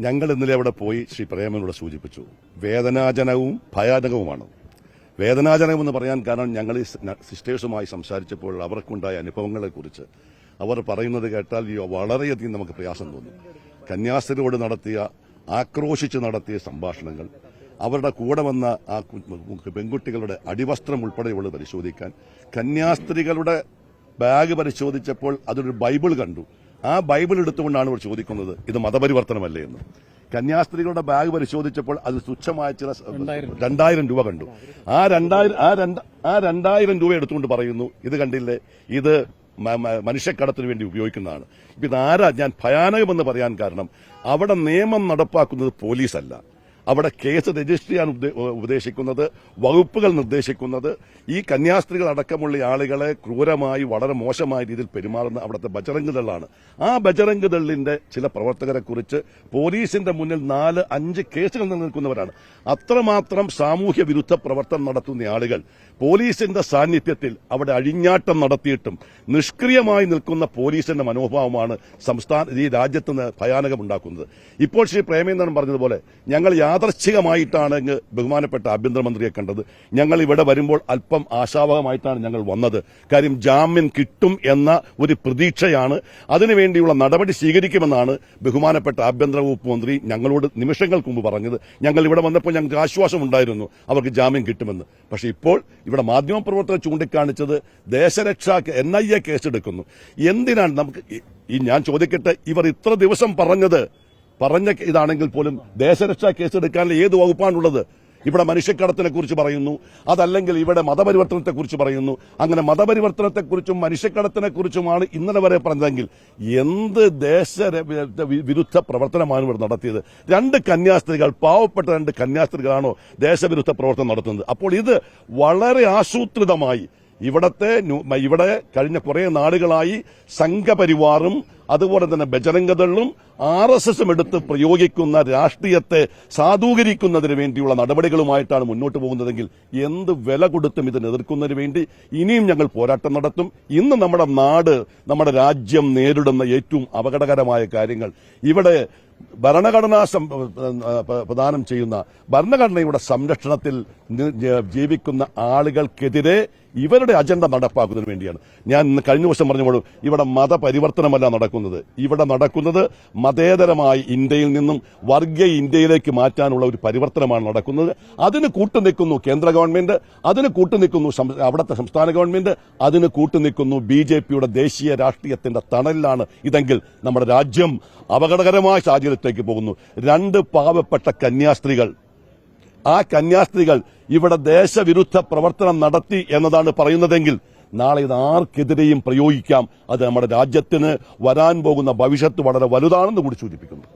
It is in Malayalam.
ഞങ്ങൾ ഇന്നലെ അവിടെ പോയി ശ്രീ പ്രേമനോട് സൂചിപ്പിച്ചു. വേദനാജനകവും ഭയാനകവുമാണ്. വേദനാജനകം എന്ന് പറയാൻ കാരണം ഞങ്ങൾ സിസ്റ്റേഴ്സുമായി സംസാരിച്ചപ്പോൾ അവർക്കുണ്ടായ അനുഭവങ്ങളെക്കുറിച്ച് അവർ പറയുന്നത് കേട്ടാൽ വളരെയധികം നമുക്ക് പ്രയാസം തോന്നും. കന്യാസ്ത്രീയോട് നടത്തിയ ആക്രോശിച്ച് നടത്തിയ സംഭാഷണങ്ങൾ അവരുടെ കൂടെ വന്ന ആ പെൺകുട്ടികളുടെ അടിവസ്ത്രം ഉൾപ്പെടെയുള്ളത് പരിശോധിക്കാൻ കന്യാസ്ത്രീകളുടെ ബാഗ് പരിശോധിച്ചപ്പോൾ അതൊരു ബൈബിൾ കണ്ടു. ആ ബൈബിൾ എടുത്തുകൊണ്ടാണ് ഇവർ ചോദിക്കുന്നത് ഇത് മതപരിവർത്തനമല്ലേ എന്ന്. കന്യാസ്ത്രീകളുടെ ബാഗ് പരിശോധിച്ചപ്പോൾ അത് തുച്ഛമായ ചില രണ്ടായിരം രൂപ. കണ്ടു. ആ രണ്ടായിരം ആ രണ്ട് ആ രണ്ടായിരം രൂപ എടുത്തുകൊണ്ട് പറയുന്നു ഇത് കണ്ടില്ലേ ഇത് മനുഷ്യക്കടത്തിന് വേണ്ടി ഉപയോഗിക്കുന്നതാണ്. ഇപ്പൊ ഇതാരാ? ഞാൻ ഭയാനകമെന്ന് പറയാൻ കാരണം അവിടെ നിയമം നടപ്പാക്കുന്നത് പോലീസല്ല. അവിടെ കേസ് രജിസ്റ്റർ ചെയ്യാൻ ഉപദേശിക്കുന്നത് വകുപ്പുകൾ നിർദ്ദേശിക്കുന്നത് ഈ കന്യാസ്ത്രീകൾ അടക്കമുള്ള ആളുകളെ ക്രൂരമായി വളരെ മോശമായ രീതിയിൽ പെരുമാറുന്ന അവിടുത്തെ ബജറംഗ് ദളാണ്. ആ ബജറംഗ് ദളിന്റെ ചില പ്രവർത്തകരെ കുറിച്ച് പോലീസിന്റെ മുന്നിൽ നാല് അഞ്ച് കേസുകൾ നിലനിൽക്കുന്നവരാണ്. അത്രമാത്രം സാമൂഹ്യ വിരുദ്ധ പ്രവർത്തനം നടത്തുന്ന ആളുകൾ പോലീസിന്റെ സാന്നിധ്യത്തിൽ അവിടെ അഴിഞ്ഞാട്ടം നടത്തിയിട്ടും നിഷ്ക്രിയമായി നിൽക്കുന്ന പോലീസിന്റെ മനോഭാവമാണ് സംസ്ഥാന ഈ രാജ്യത്ത് ഭയാനകമുണ്ടാക്കുന്നത്. ഇപ്പോൾ ശ്രീ പ്രേമേന്ദ്രൻ പറഞ്ഞതുപോലെ ഞങ്ങൾ യാദർച്ഛികമായിട്ടാണ് അങ്ങ് ബഹുമാനപ്പെട്ട ആഭ്യന്തരമന്ത്രിയെ കണ്ടത്. ഞങ്ങൾ ഇവിടെ വരുമ്പോൾ അല്പം ആശാവഹമായിട്ടാണ് ഞങ്ങൾ വന്നത്. കാര്യം ജാമ്യം കിട്ടും എന്ന ഒരു പ്രതീക്ഷയാണ്. അതിനുവേണ്ടിയുള്ള നടപടി സ്വീകരിക്കുമെന്നാണ് ബഹുമാനപ്പെട്ട ആഭ്യന്തര വകുപ്പ് മന്ത്രി ഞങ്ങളോട് നിമിഷങ്ങൾക്ക് മുമ്പ് പറഞ്ഞത്. ഞങ്ങൾ ഇവിടെ വന്നപ്പോൾ ഞങ്ങൾക്ക് ആശ്വാസം ഉണ്ടായിരുന്നു അവർക്ക് ജാമ്യം കിട്ടുമെന്ന്. പക്ഷേ ഇപ്പോൾ ഇവിടെ മാധ്യമപ്രവർത്തകർ ചൂണ്ടിക്കാണിച്ചത് ദേശരക്ഷാ എൻ ഐ എ കേസെടുക്കുന്നു. എന്തിനാണ് നമുക്ക് ഈ- ഞാൻ ചോദിക്കട്ടെ ഇവർ ഇത്ര ദിവസം പറഞ്ഞത് പറഞ്ഞ ഇതാണെങ്കിൽ പോലും ദേശരക്ഷാ കേസെടുക്കാനുള്ള ഏത് വകുപ്പാണുള്ളത്? ഇവിടെ മനുഷ്യക്കടത്തിനെ കുറിച്ച് പറയുന്നു. അതല്ലെങ്കിൽ ഇവിടെ മതപരിവർത്തനത്തെ കുറിച്ച് പറയുന്നു. അങ്ങനെ മതപരിവർത്തനത്തെക്കുറിച്ചും മനുഷ്യക്കടത്തിനെ കുറിച്ചുമാണ് ഇന്നലെ വരെ പറഞ്ഞതെങ്കിൽ എന്ത് ദേശ വിരുദ്ധ പ്രവർത്തനമാണ് ഇവിടെ നടത്തിയത്? രണ്ട് കന്യാസ്ത്രീകൾ പാവപ്പെട്ട രണ്ട് കന്യാസ്ത്രീകളാണോ ദേശവിരുദ്ധ പ്രവർത്തനം നടത്തുന്നത്? അപ്പോൾ ഇത് വളരെ ആസൂത്രിതമായി ഇവിടത്തെ ഇവിടെ കഴിഞ്ഞ കുറെ നാളുകളായി സംഘപരിവാറും അതുപോലെ തന്നെ ബജരംഗദളും ആർ എസ് എസും എടുത്ത് പ്രയോഗിക്കുന്ന രാഷ്ട്രീയത്തെ സാധൂകരിക്കുന്നതിന് വേണ്ടിയുള്ള നടപടികളുമായിട്ടാണ് മുന്നോട്ട് പോകുന്നതെങ്കിൽ എന്ത് വില കൊടുത്തും ഇതിനെ എതിർക്കുന്നതിന് വേണ്ടി ഇനിയും ഞങ്ങൾ പോരാട്ടം നടത്തും. ഇന്ന് നമ്മുടെ നാട് നമ്മുടെ രാജ്യം നേരിടുന്ന ഏറ്റവും അപകടകരമായ കാര്യങ്ങൾ. ഇവിടെ ഭരണഘടനാ പ്രദാനം ചെയ്യുന്ന ഭരണഘടനയുടെ സംരക്ഷണത്തിൽ ജീവിക്കുന്ന ആളുകൾക്കെതിരെ ഇവരുടെ അജണ്ട നടപ്പാക്കുന്നതിന് വേണ്ടിയാണ്. ഞാൻ കഴിഞ്ഞ വർഷം പറഞ്ഞപ്പോൾ ഇവിടെ മതപരിവർത്തനമല്ല നടക്കുന്നത്. ഇവിടെ നടക്കുന്നത് മതേതരമായി ഇന്ത്യയിൽ നിന്നും വർഗീയ ഇന്ത്യയിലേക്ക് മാറ്റാനുള്ള ഒരു പരിവർത്തനമാണ് നടക്കുന്നത്. അതിന് കൂട്ടുനിൽക്കുന്നു കേന്ദ്ര ഗവൺമെന്റ് അതിന് കൂട്ടുനിൽക്കുന്നു അവിടുത്തെ സംസ്ഥാന ഗവൺമെന്റ് അതിന് കൂട്ടുനിൽക്കുന്നു ബി ജെ പിയുടെ ദേശീയ രാഷ്ട്രീയത്തിന്റെ തണലിലാണ് ഇതെങ്കിൽ നമ്മുടെ രാജ്യം അപകടകരമായ സാഹചര്യത്തിലേക്ക് പോകുന്നു. രണ്ട് പാവപ്പെട്ട കന്യാസ്ത്രീകൾ ആ കന്യാസ്ത്രീകൾ ഇവിടെ ദേശവിരുദ്ധ പ്രവർത്തനം നടത്തി എന്നതാണ് പറയുന്നതെങ്കിൽ നാളെ ഇത് ആർക്കെതിരെയും പ്രയോഗിക്കാം. അത് നമ്മുടെ രാജ്യത്തിന് വരാൻ പോകുന്ന ഭവിഷ്യത്ത് വളരെ വലുതാണെന്ന് കൂടി സൂചിപ്പിക്കുന്നു.